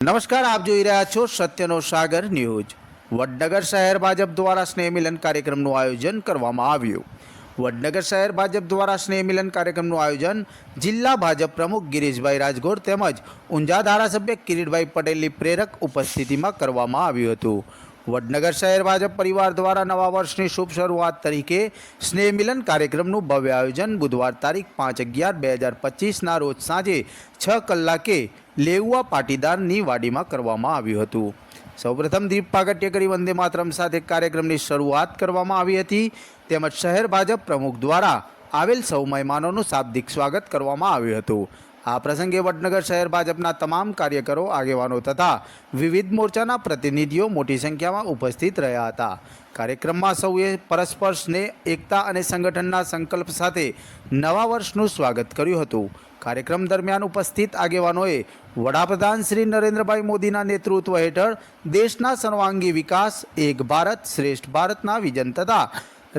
નમસ્કાર, આપ જોઈ રહ્યા છો સત્યનો સાગર ન્યૂઝ. વડનગર શહેર ભાજપ દ્વારા સ્નેહ મિલન કાર્યક્રમનું આયોજન કરવામાં આવ્યું. વડનગર શહેર ભાજપ દ્વારા સ્નેહ મિલન કાર્યક્રમનું આયોજન જિલ્લા ભાજપ પ્રમુખ ગિરીશભાઈ રાજગોર તેમજ ઊંઝા ધારાસભ્ય કિરીટભાઈ પટેલની પ્રેરક ઉપસ્થિતિમાં કરવામાં આવ્યું હતું. વડનગર શહેર ભાજપ પરિવાર દ્વારા નવા વર્ષની શુભ શરૂઆત તરીકે સ્નેહ મિલન કાર્યક્રમનું ભવ્ય આયોજન બુધવાર તારીખ પાંચ અગિયાર બે હજાર પચીસના રોજ સાંજે છ કલાકે લેઉઆ પાટીદારની વાડીમાં કરવામાં આવ્યું હતું. સૌપ્રથમ દીપ પાગટ્ય કરી વંદે માતરમ સાથે કાર્યક્રમની શરૂઆત કરવામાં આવી હતી. તેમજ શહેર ભાજપ પ્રમુખ દ્વારા આવેલ સૌ મહેમાનોનું શાબ્દિક સ્વાગત કરવામાં આવ્યું હતું. આ પ્રસંગે વડનગર શહેર ભાજપના તમામ કાર્યકરો, આગેવાનો તથા વિવિધ મોરચાના પ્રતિનિધિઓ મોટી સંખ્યામાં ઉપસ્થિત રહ્યા હતા. કાર્યક્રમમાં સૌએ પરસ્પર સ્નેહ એકતા અને સંગઠનના સંકલ્પ સાથે નવા વર્ષનું સ્વાગત કર્યું હતું. કાર્યક્રમ દરમિયાન ઉપસ્થિત આગેવાનોએ વડાપ્રધાન શ્રી નરેન્દ્રભાઈ મોદીના નેતૃત્વ હેઠળ દેશના સર્વાંગી વિકાસ, એક ભારત શ્રેષ્ઠ ભારતના વિજન તથા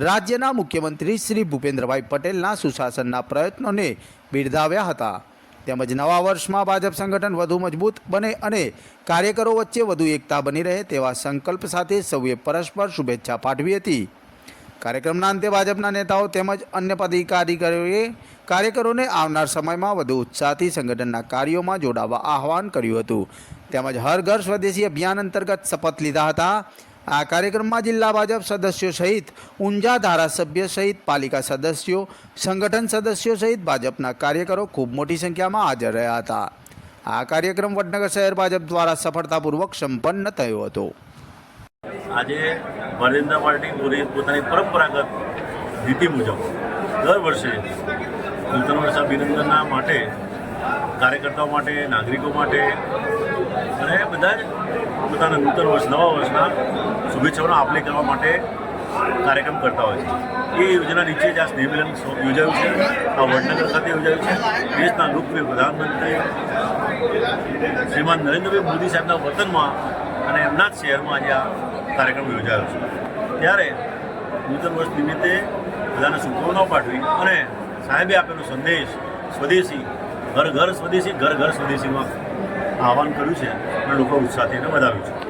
રાજ્યના મુખ્યમંત્રી શ્રી ભૂપેન્દ્રભાઈ પટેલના સુશાસનના પ્રયત્નોને બિરદાવ્યા હતા. તેમજ નવા વર્ષમાં ભાજપ સંગઠન વધુ મજબૂત બને અને કાર્યકરો વચ્ચે વધુ એકતા બની રહે તેવા સંકલ્પ સાથે સૌએ પરસ્પર શુભેચ્છા પાઠવી હતી. કાર્યક્રમના અંતે ભાજપના નેતાઓ તેમજ અન્ય પદાધિકારીઓએ કાર્યકરોને આવનાર સમયમાં વધુ ઉત્સાહથી સંગઠનના કાર્યોમાં જોડાવા આહવાન કર્યું હતું. તેમજ હર ઘર સ્વદેશી અભિયાન અંતર્ગત શપથ લીધા હતા. આ કાર્યક્રમમાં જિલ્લા ભાજપ સદસ્યો સહિત ઊંઝા ધારાસભ્ય સહિત પાલિકા સદસ્યો, સંગઠન સદસ્યો સહિત ભાજપના કાર્યકરો ખૂબ મોટી સંખ્યામાં હાજર રહ્યા હતા. આ કાર્યક્રમ વડનગર શહેર ભાજપ દ્વારા સફળતાપૂર્વક સંપન્ન થયો હતો. આજે ભારતીય પાર્ટી પૂરી પોતાની પરંપરાગત નીતિ મુજબ દર વર્ષે નૂતન વર્ષ અભિનંદનના માટે કાર્યકર્તાઓ માટે, નાગરિકો માટે અને બધા પોતાના નૂતન વર્ષ, નવા વર્ષના શુભેચ્છાઓનો આપલે કરવા માટે કાર્યક્રમ કરતા હોય છે. એ યોજના નીચે જ આ સ્નેહ યોજાયું છે. આ વડનગર ખાતે યોજાયું છે. દેશના લોકપ્રિય પ્રધાનમંત્રી શ્રીમાન નરેન્દ્રભાઈ મોદી સાહેબના વતનમાં અને એમના જ શહેરમાં આજે આ કાર્યક્રમ યોજાયો છે. ત્યારે નૂતન વર્ષ નિમિત્તે બધાને શુભકામનાઓ પાઠવી અને સાહેબે આપેલો સંદેશ સ્વદેશી ઘર ઘર સ્વદેશી ઘર ઘર સ્વદેશીમાં આહવાન કર્યું છે અને લોકો ઉત્સાહથી એને વધાવ્યું છે.